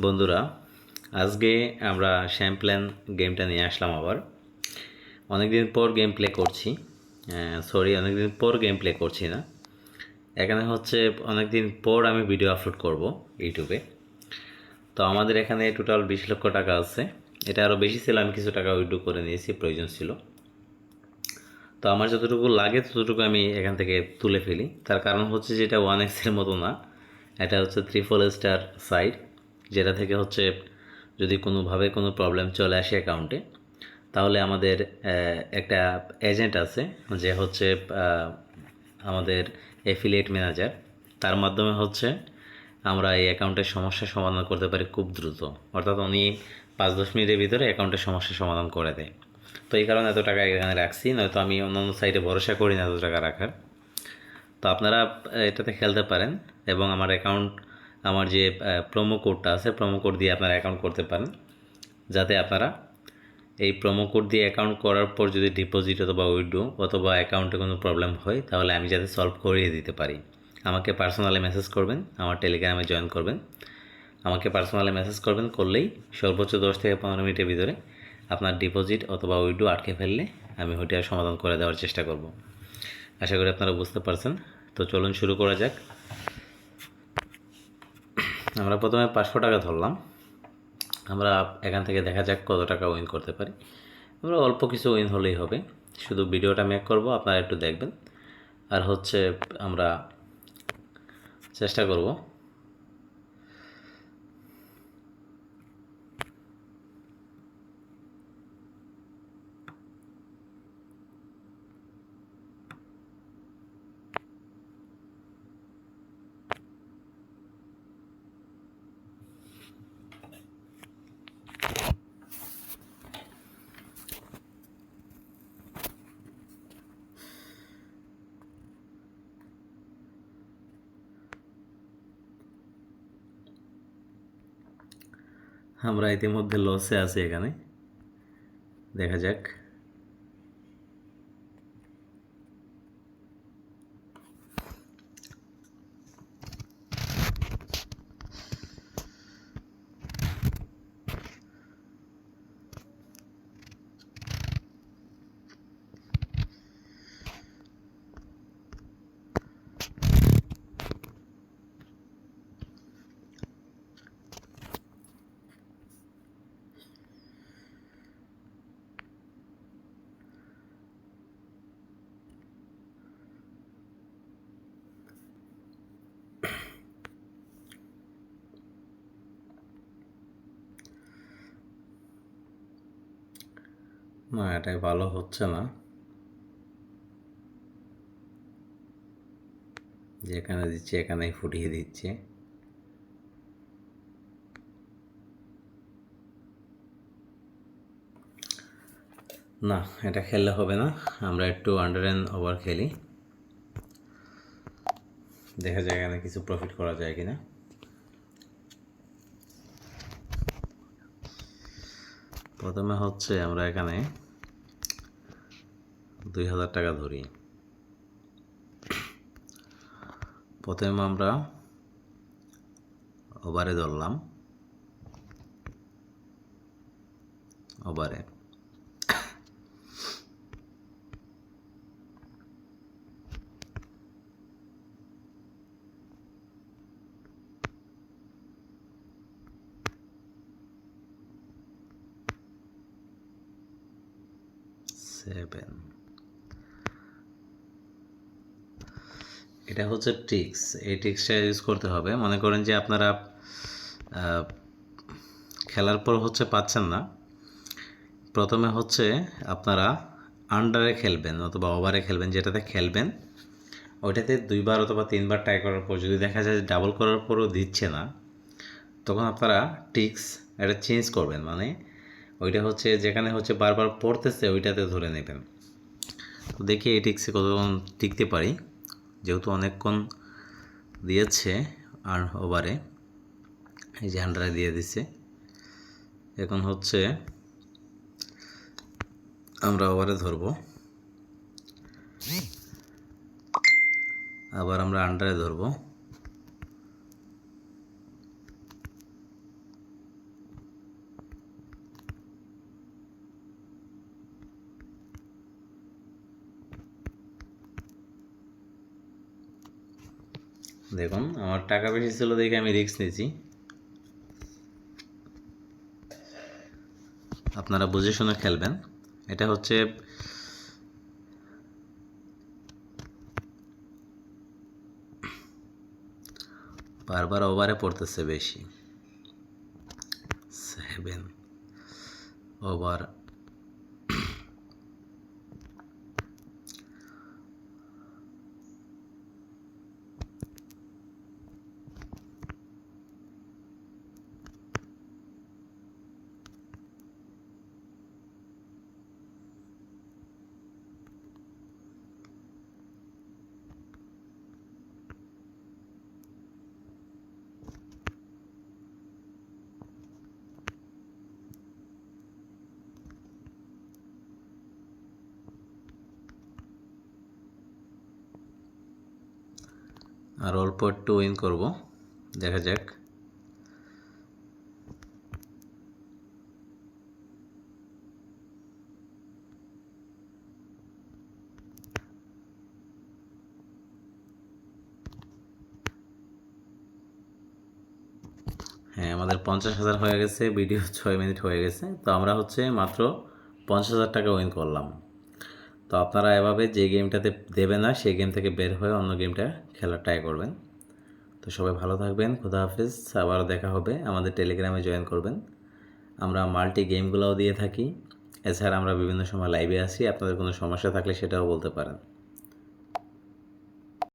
বন্ধুরা, আজকে আমরা শ্যাম্পল্যান গেমটা নিয়ে আসলাম আবার। অনেকদিন পর গেম প্লে করছি। সরি অনেকদিন পর গেম প্লে করছি না। এখানে হচ্ছে অনেকদিন পর আমি ভিডিও আপলোড করব ইউটিউবে। তো আমাদের এখানে টোটাল বিশ লক্ষ টাকা আছে। এটা আরও বেশি ছিল, আমি কিছু টাকা উইড্রো করে নিয়েছি, প্রয়োজন ছিল। তো আমার যতটুকু লাগে, ততটুকু আমি এখান থেকে তুলে ফেলি। তার কারণ হচ্ছে যে এটা ওয়ান এক্সের মতো না। এটা হচ্ছে ত্রিফল স্টার সাইড যেটা থেকে হচ্ছে যদি কোনোভাবে কোনো প্রবলেম চলে আসে অ্যাকাউন্টে তাহলে আমাদের একটা এজেন্ট আছে যে হচ্ছে আমাদের অ্যাফিলিয়েট ম্যানেজার তার মাধ্যমে হচ্ছে আমরা এই অ্যাকাউন্টের সমস্যা সমাধান করতে পারি খুব দ্রুত। অর্থাৎ উনি পাঁচ, দশ মিনিটের ভিতরে অ্যাকাউন্টের সমস্যা সমাধান করে দেয়। তো এই কারণে এত টাকা এখানে রাখছি, নয়তো আমি অন্যান্য সাইটে ভরসা করি না এত টাকা রাখার। তো আপনারা এটাতে খেলতে পারেন এবং আমার অ্যাকাউন্ট আমার যে প্রোমো কোডটা আছে প্রোমো কোড দিয়ে আপনারা অ্যাকাউন্ট করতে পারেন। যাতে আপনারা এই প্রোমো কোড দিয়ে অ্যাকাউন্ট করার পর যদি ডিপোজিট অথবা উইড্রো অথবা অ্যাকাউন্টে কোনো প্রবলেম হয়, তাহলে আমি যাতে সলভ করিয়ে দিতে পারি। আমাকে পার্সোনালি মেসেজ করবেন, আমার টেলিগ্রামে জয়েন করবেন। আমাকে পার্সোনালি মেসেজ করবেন, করলেই সর্বোচ্চ দশ থেকে পনেরো মিনিটের ভিতরে আপনার ডিপোজিট অথবা উইড্রো আটকে ফেললে আমি ওইটা সমাধান করে দেওয়ার চেষ্টা করব। আশা করি আপনারা বুঝতে পারছেন। তো চলুন শুরু করা যাক। আমরা প্রথমে পাঁচশো টাকা ধরলাম। আমরা এখান থেকে দেখা যাক কত টাকা উইন করতে পারি। আমরা অল্প কিছু উইন হলেই হবে। শুধু ভিডিওটা মেক করব, আপনারা একটু দেখবেন। আর হচ্ছে আমরা চেষ্টা করব हमारा इतिमदे लसे आखने देखा जा না, এটাই ভালো হচ্ছে না। যেখানে দিচ্ছে, এখানেই ফুটিয়ে দিচ্ছে। না, এটা খেললে হবে না। আমরা একটু আন্ডার অ্যান্ড ওভার খেলি। দেখা যায় এখানে কিছু প্রফিট করা যায় কিনা। প্রথমে হচ্ছে আমরা এখানে দুই হাজার টাকা ধরি। প্রথমে আমরা ওভারে ধরলাম। ওভারে। seven এটা হচ্ছে ট্রিক্স এই ট্রিক্সটা ইউজ করতে হবে। মনে করেন যে আপনারা খেলার পর হচ্ছে পাচ্ছেন না। প্রথমে হচ্ছে আপনারা আন্ডারে খেলবেন অথবা ওভারে খেলবেন, যেটাতে খেলবেন। ওইটাতে দুইবার অথবা তিনবার ট্রাই করার পর যদি দেখা যায় ডাবল করার পরও দিচ্ছে না, তখন আপনারা ট্রিক্স এটা চেঞ্জ করবেন। মানে ওইটা হচ্ছে যেখানে হচ্ছে বারবার পড়তেছে, ওইটাতে ধরে নেবেন। তো দেখি এই ট্রিক্সে কতক্ষণ টিকতে পারি। যেহেতু অনেকক্ষণ দিয়েছে আর ওভারে, এই যে হান্ড্রেড দিয়ে দিছে। এখন হচ্ছে আমরা ওভারে ধরব। আবার আমরা আন্ডারে ধরবো। দেখুন, আমার টাকা বেশি ছিল দেখে আমি রিস্ক নিয়েছি। আপনারা বুঝে শুনে খেলবেন। এটা হচ্ছে বারবার ওভারে পড়তেছে বেশি। সেভেন ওভার আর অল্প একটু উইন করব। দেখা যাক। হ্যাঁ আমাদের পঞ্চাশ হাজার হয়ে গেছে, ভিডিও ছয় মিনিট হয়ে গেছে। তো আমরা হচ্ছে মাত্র পঞ্চাশ হাজার টাকা উইন করলাম। তো আপনারা এভাবে যে গেমটাতে দেবে না, সেই গেম থেকে বের হয়ে অন্য গেমটা খেলার ট্রাই করবেন। তো সবাই ভালো থাকবেন, খুদা হাফিজ। আবারও দেখা হবে, আমাদের টেলিগ্রামে জয়েন করবেন। আমরা মাল্টি গেমগুলোও দিয়ে থাকি। এছাড়া আমরা বিভিন্ন সময় লাইভে আসি আপনাদের কোনো সমস্যা থাকলে সেটাও বলতে পারেন।